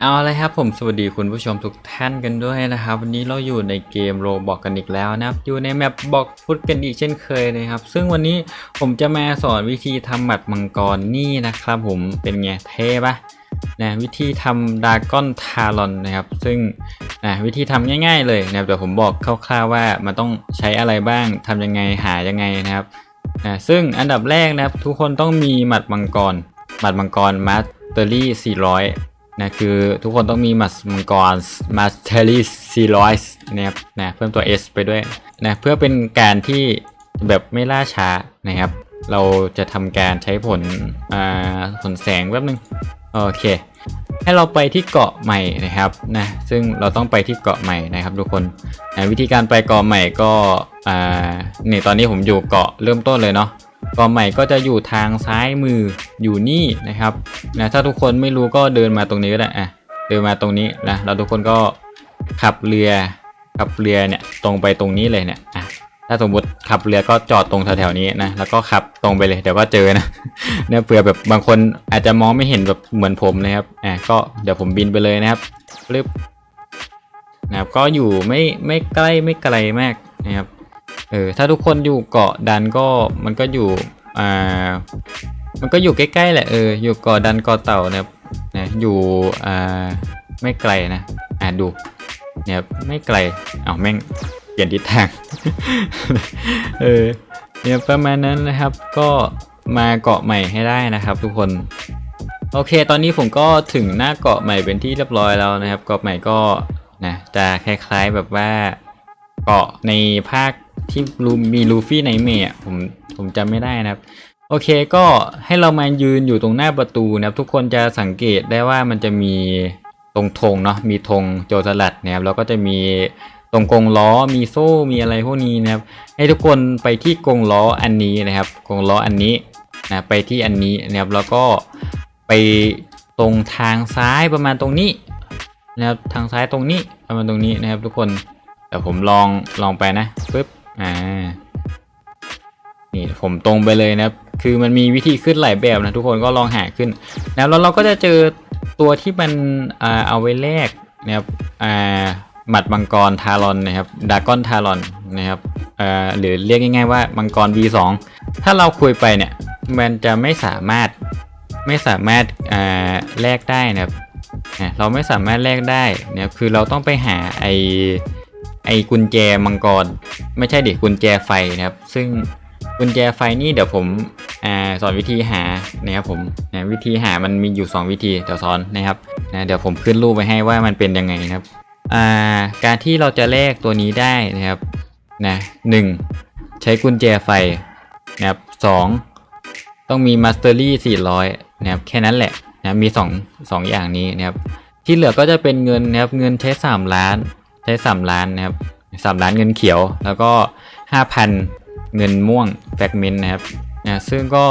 เอาเลยครับผมสวัสดีคุณผู้ชมทุกท่านกันด้วยนะครับ วันนี้เราอยู่ในเกมโรบอกกันอีกแล้วนะครับ อยู่ในแมปบอกฟุตกันอีกเช่นเคยนะครับ ซึ่งวันนี้ผมจะมาสอนวิธีทำหมัดมังกรนี่นะครับผมเป็นไงเท่ปะนะวิธีทำดากอนทารอนนะครับ ซึ่งนะวิธีทำง่าย ๆ เลยนะครับเดี๋ยวผมบอกคร่าวๆว่ามันต้องใช้อะไรบ้างทำยังไงหายังไงนะครับนะซึ่งอันดับแรกนะครับทุกคนต้องมีหมัดมังกรหมัดมังกรมาสเตอรี่400 นะคือทุกคนต้องมีมัสมังกรมาสเตอรี่ซีรอยส์นะครับนะเพิ่มตัว S ไปด้วยนะเพื่อเป็นการที่แบบไม่ล่าช้านะครับ เราจะทำการใช้ผลอ่าผลแสงแป๊บนึงโอเค ให้เราไปที่เกาะใหม่นะครับนะซึ่งเราต้องไปที่เกาะใหม่นะครับ ทุกคนนะวิธีการไปเกาะใหม่ก็อ่านี่ตอนนี้ผมอยู่เกาะเริ่มต้นเลยเนาะ กาะใหม่ก็จะอยู่ทางซ้ายมืออยู่นี่นะครับนะถ้าทุกคนไม่รู้ก็เดินมาตรงนี้ก็ได้อะเดินมาตรงนี้นะแล้วทุกคนก็ขับเรือขับเรือเนี่ยตรงไปตรงนี้เลยเนี่ยอะถ้าสมมติขับเรือก็จอดตรงแถวๆนี้นะแล้วก็ขับตรงไปเลยเดี๋ยวก็เจอนะเนี่ยเผื่อแบบบางคนอาจจะมองไม่เห็นแบบเหมือนผมนะครับอะก็เดี๋ยวผมบินไปเลยนะครับรึบนะครับก็อยู่ไม่ไม่ใกล้ไม่ไกลมากนะครับ เออถ้าทุกคนอยู่เกาะดันก็มันก็อยู่อ่ามันก็อยู่ใกล้ๆแหละเอออยู่เกาะดันเกาะเต่าเนี่ยนะอยู่อ่าไม่ไกลนะอ่าดูเนี่ยไม่ไกลเอาแม่งเปลี่ยนทิศทางเออเนี่ยประมาณนั้นนะครับก็มาเกาะใหม่ให้ได้นะครับ ทุกคนโอเค ตอนนี้ผมก็ถึงหน้าเกาะใหม่เป็นที่เรียบร้อยแล้วนะครับ เกาะใหม่ก็นะจะคล้ายๆแบบว่าเกาะในภาค ที่มีลูฟี่ไนเมะผมผมจำไม่ได้นะครับ โอเคก็ให้เรามายืนอยู่ตรงหน้าประตูนะครับ ทุกคนจะสังเกตได้ว่ามันจะมีตรงธงเนาะมีธงโจรสลัดนะครับแล้วก็จะมีตรงกรงล้อมีโซ่มีอะไรพวกนี้นะครับ ให้ทุกคนไปที่กรงล้ออันนี้นะครับกรงล้ออันนี้นะไปที่อันนี้นะครับแล้วก็ไปตรงทางซ้ายประมาณตรงนี้นะครับทางซ้ายตรงนี้ประมาณตรงนี้นะครับ ทุกคนเดี๋ยวผมลองลองไปนะปึ๊บ อ่า นี่ผมตรงไปเลยนะครับ คือมันมีวิธีขึ้นหลายแบบนะทุกคนก็ลองหาขึ้นนะแล้วเราก็จะเจอตัวที่มันอ่าเอาไว้แลกนะครับอ่าหมัดมังกรทารอนนะครับดากอนทารอนนะครับอ่อหรือเรียกง่าย ๆ ว่ามังกร V2 ถ้าเราคุยไปเนี่ย มันจะไม่สามารถไม่สามารถอ่าแลกได้นะครับอะเราไม่สามารถแลกได้นะครับคือเราต้องไปหาไอ ไอกุญแจมังกรไม่ใช่เด็กกุญแจไฟนะครับ ซึ่งกุญแจไฟนี่เดี๋ยวผมอสอนวิธีหานะครับผมนะวิธีหามันมีอยู่ 2 วิธีเดี๋ยวสอนนะครับนะเดี๋ยวผมขึ้นรูปไปให้ว่ามันเป็นยังไงนะครับาการที่เราจะแลกตัวนี้ได้นะครับนะหนึ่งใช้กุญแจไฟนะครับสองต้องมีมาสเตอรี่400นะครับแค่นั้นแหละนะมี 2 2 อย่างนี้นะครับที่เหลือก็จะเป็นเงินนะครับเงินใช้ 3 ล้าน ใช้3ล้านนะครับ3ล้านเงินเขียว แล้วก็5,000เงินม่วงแฟกเมนต์นะครับนะซึ่งก็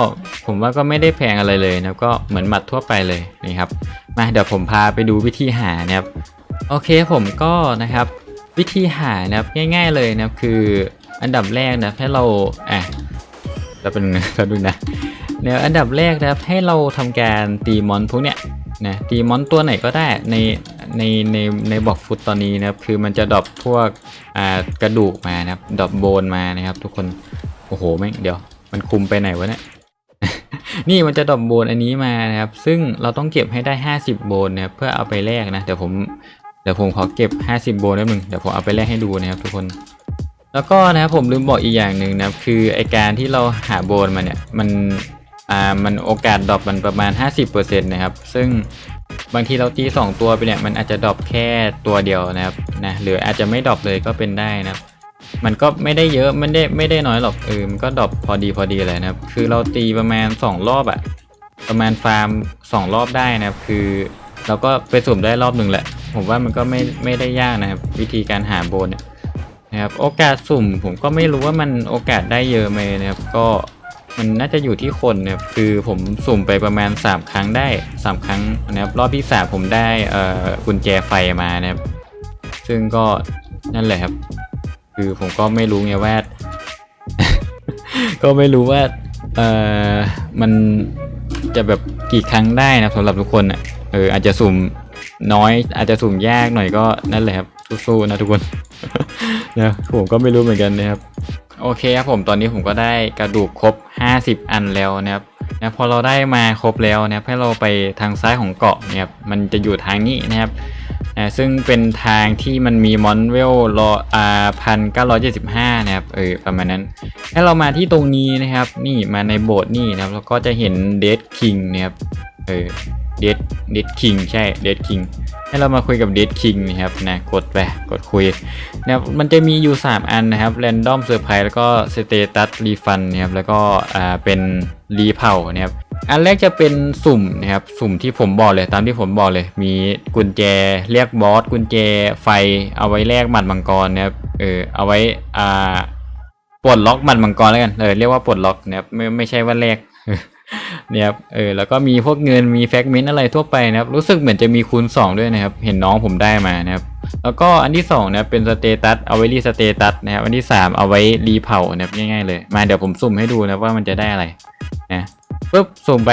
ผมว่าก็ไม่ได้แพงอะไรเลยนะก็เหมือนหมัดทั่วไปเลยนี่ครับมาเดี๋ยวผมพาไปดูวิธีหานะครับโอเคผมก็นะครับวิธีหานะครับง่าย ๆเลยนะครับคืออันดับแรกนะให้เราอะแล้วเป็นงแล้วดูนะเดี๋ยวอันดับแรกนะครับให้เราทำการตีมอนพวกเนี้ยนะตีมอนตัวไหนก็ได้ใน ในในในบอกฟุตตอนนี้นะครับ คือมันจะดรอปพวกอ่ากระดูกมานะครับดรอปโบนมานะครับ ทุกคนโอ้โหแม่งเดี๋ยว มันคุมไปไหนวะเนี่ยนี่มันจะดรอปโบนอันนี้มานะครับ ซึ่งเราต้องเก็บให้ได้ 50 โบนนะครับเพื่อเอาไปแลกนะเดี๋ยวผมเดี๋ยวผมขอเก็บ 50 โบนนิดนึงเดี๋ยวผมเอาไปแลกให้ดูนะครับ ทุกคนแล้วก็นะครับผมลืมบอกอีกอย่างหนึ่งนะครับคือไอการที่เราหาโบนมาเนี่ยมันอ่ามันโอกาสดรอปมันประมาณ 50%นะครับ ซึ่ง บางทีเราตี 2 ตัวไปเนี่ยมันอาจจะดรอปแค่ตัวเดียวนะครับนะหรืออาจจะไม่ดรอปเลยก็เป็นได้นะครับ มันก็ไม่ได้เยอะมันได้ไม่ได้น้อยหรอกเออมันก็ดรอปพอดีพอดีเลยนะครับ คือเราตีประมาณ 2 รอบอะประมาณฟาร์ม 2 รอบได้นะครับ คือเราก็ไปสุ่มได้รอบหนึ่งแหละ ผมว่ามันก็ไม่ไม่ได้ยากนะครับ วิธีการหาโบนนะครับโอกาสสุ่มผมก็ไม่รู้ว่ามันโอกาสได้เยอะไหมนะครับ ก็ มันน่าจะอยู่ที่คนนะครับคือผมสุ่มไปประมาณ 3 ครั้งได้ 3 ครั้งนะครับรอบที่ 3 ผมได้เอ่อกุญแจไฟมานะครับ ซึ่งก็นั่นแหละครับ คือผมก็ไม่รู้ไงว่า ก็ไม่รู้ว่าเอ่อมันจะแบบกี่ครั้งได้นะสำหรับทุกคนอะเอออาจจะสุ่มน้อย อาจจะสุ่มยากหน่อยก็นั่นแหละครับสู้ๆนะทุกคนนะผมก็ไม่รู้เหมือนกันนะครับ โอเคครับผมตอนนี้ผมก็ได้กระดูกครบ 50 อันแล้วนะครับนะพอเราได้มาครบแล้วนะครับให้เราไปทางซ้ายของเกาะนะครับมันจะอยู่ทางนี้นะครับนะซึ่งเป็นทางที่มันมีมอนเวลรออ่าพันเก้าร้อยเจ็ดสิบห้านะครับเออประมาณนั้นให้เรามาที่ตรงนี้นะครับ นี่มาในโบสถ์นี่นะครับแล้วก็จะเห็นเดดคิงนะครับเออ เดดเดดคิงใช่เดดคิงให้เรามาคุยกับเดดคิงนะครับนะกดไปกดคุยนะครับมันจะมีอยู่ 3 อันนะครับ Random Surprise แล้วก็ Status Refund นะครับแล้วก็อ่าเป็นรีเผานะครับอันแรกจะเป็นสุ่มนะครับสุ่มที่ผมบอกเลยตามที่ผมบอกเลย มีกุญแจเรียกบอสกุญแจไฟเอาไว้แลกหมัดมังกรนะครับเออเอาไว้อ่าปลดล็อกหมัดมังกรแล้วกันเออเรียกว่าปลดล็อกนะครับไม่ไม่ใช่ว่าแลก เนี่ยครับเออแล้วก็มีพวกเงินมีแฟกเมนต์อะไรทั่วไปนะครับ รู้สึกเหมือนจะมีคูณ 2 ด้วยนะครับ เห็นน้องผมได้มานะครับ แล้วก็อันที่2นะครับเป็นสเตตัสเอาไว้รีสเตตัสนะครับ อันที่ 3 เอาไว้รีเผานะครับง่ายๆเลย มาเดี๋ยวผมสุ่มให้ดูนะว่ามันจะได้อะไรนะปุ๊บสุ่มไป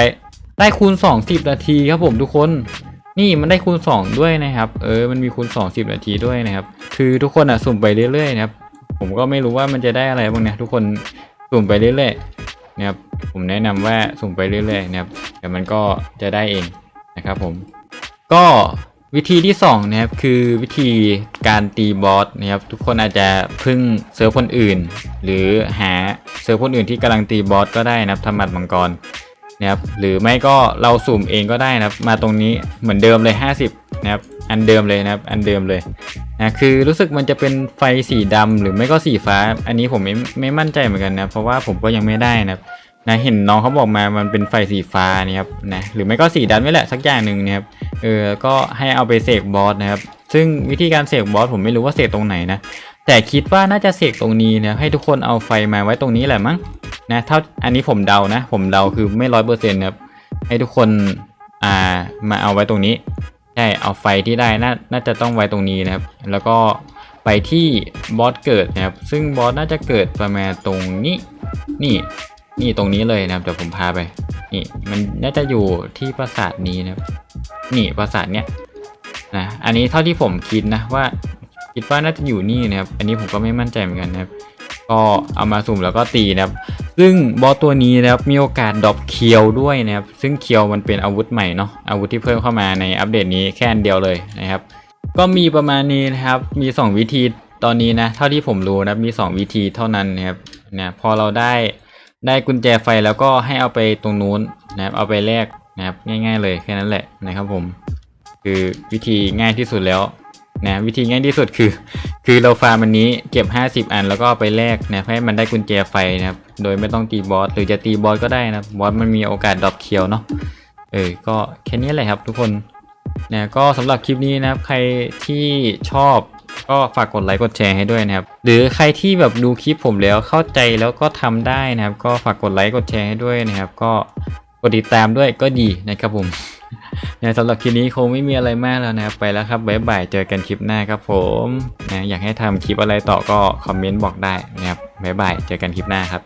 ได้คูณ 2 10 นาทีครับผมทุกคนนี่มันได้คูณ 2 ด้วยนะครับ เออ มันมีคูณ 2 10 นาทีด้วยนะครับ คือทุกคนอะสุ่มไปเรื่อยๆนะครับ ผมก็ไม่รู้ว่ามันจะได้อะไรบ้างเนี่ยทุกคนสุ่มไปเรื่อยๆ นะครับผมแนะนำว่าสุ่มไปเรื่อยๆนะครับเดี๋ยวมันก็จะได้เองนะครับผม ก็วิธีที่2นะครับคือวิธีการตีบอสนะครับ ทุกคนอาจจะพึ่งเซิร์ฟคนอื่น หรือหาเซิร์ฟคนอื่นที่กำลังตีบอสก็ได้นะครับทำหมัดมังกรนะครับหรือไม่ก็เราสุ่มเองก็ได้นะครับ มาตรงนี้เหมือนเดิมเลย 50 นะครับอันเดิมเลยนะครับ อันเดิมเลยนะคือรู้สึกมันจะเป็นไฟสีดำหรือไม่ก็สีฟ้า อันนี้ผมไม่ไม่มั่นใจเหมือนกันนะเพราะว่าผมก็ยังไม่ได้นะครับนะเห็นน้องเขาบอกมามันเป็นไฟสีฟ้านี่ครับนะหรือไม่ก็สีดำไม่แหละสักอย่างหนึ่งนะครับเออก็ให้เอาไปเสกบอสนะครับ ซึ่งวิธีการเสกบอสผมไม่รู้ว่าเสกตรงไหนนะแต่คิดว่าน่าจะเสกตรงนี้นะให้ทุกคนเอาไฟมาไว้ตรงนี้แหละมั้งนะเท่าอันนี้ผมเดานะ ผมเดาคือไม่ร้อยเปอร์เซ็นต์ครับให้ทุกคนอ่ามาเอาไว้ตรงนี้ ใช่เอาไฟที่ได้น่าน่าจะต้องไว้ตรงนี้นะครับ แล้วก็ไปที่บอสเกิดนะครับ ซึ่งบอสน่าจะเกิดประมาณตรงนี้ นี่ นี่ตรงนี้เลยนะครับเดี๋ยวผมพาไป นี่ มันน่าจะอยู่ที่ปราสาทนี้นะครับ นี่ปราสาทเนี้ยนะ อันนี้เท่าที่ผมคิดนะว่าคิดว่าน่าจะอยู่นี่นะครับ อันนี้ผมก็ไม่มั่นใจเหมือนกันนะครับ ก็เอามาสุ่มแล้วก็ตีนะครับ ซึ่งบอสตัวนี้นะครับมีโอกาสดรอปเคียวด้วยนะครับซึ่งเคียวมันเป็นอาวุธใหม่เนาะอาวุธที่เพิ่มเข้ามาในอัปเดตนี้แค่เดียวเลยนะครับ ก็มีประมาณนี้นะครับมี 2 วิธีตอนนี้นะเท่าที่ผมรู้นะมี 2 วิธีเท่านั้นนะครับเนี่ยพอเราได้ได้กุญแจไฟแล้วก็ให้เอาไปตรงนู้นนะครับเอาไปแลกนะครับง่าย ๆ เลยแค่นั้นแหละนะครับผม คือวิธีง่ายที่สุดแล้ว นะวิธีง่ายที่สุดคือ คือเราฟาร์มอันนี้เก็บ 50 อันแล้วก็ไปแลกนะให้มันได้กุญแจไฟนะครับโดยไม่ต้องตีบอสหรือจะตีบอสก็ได้นะบอสมันมีโอกาสดรอปเคียวเนาะเออก็แค่นี้แหละครับทุกคนนะก็สำหรับคลิปนี้นะครับใครที่ชอบก็ฝากกดไลค์กดแชร์ให้ด้วยนะครับ หรือใครที่แบบดูคลิปผมแล้วเข้าใจแล้วก็ทำได้นะครับ ก็ฝากกดไลค์กดแชร์ให้ด้วยนะครับ ก็กดติดตามด้วยก็ดีนะครับผม นะสำหรับคลิปนี้คงไม่มีอะไรมากแล้วนะครับไปแล้วครับบ๊ายบายเจอกันคลิปหน้าครับผมนะอยากให้ทำคลิปอะไรต่อก็คอมเมนต์บอกได้นะครับบ๊ายบายเจอกันคลิปหน้าครับ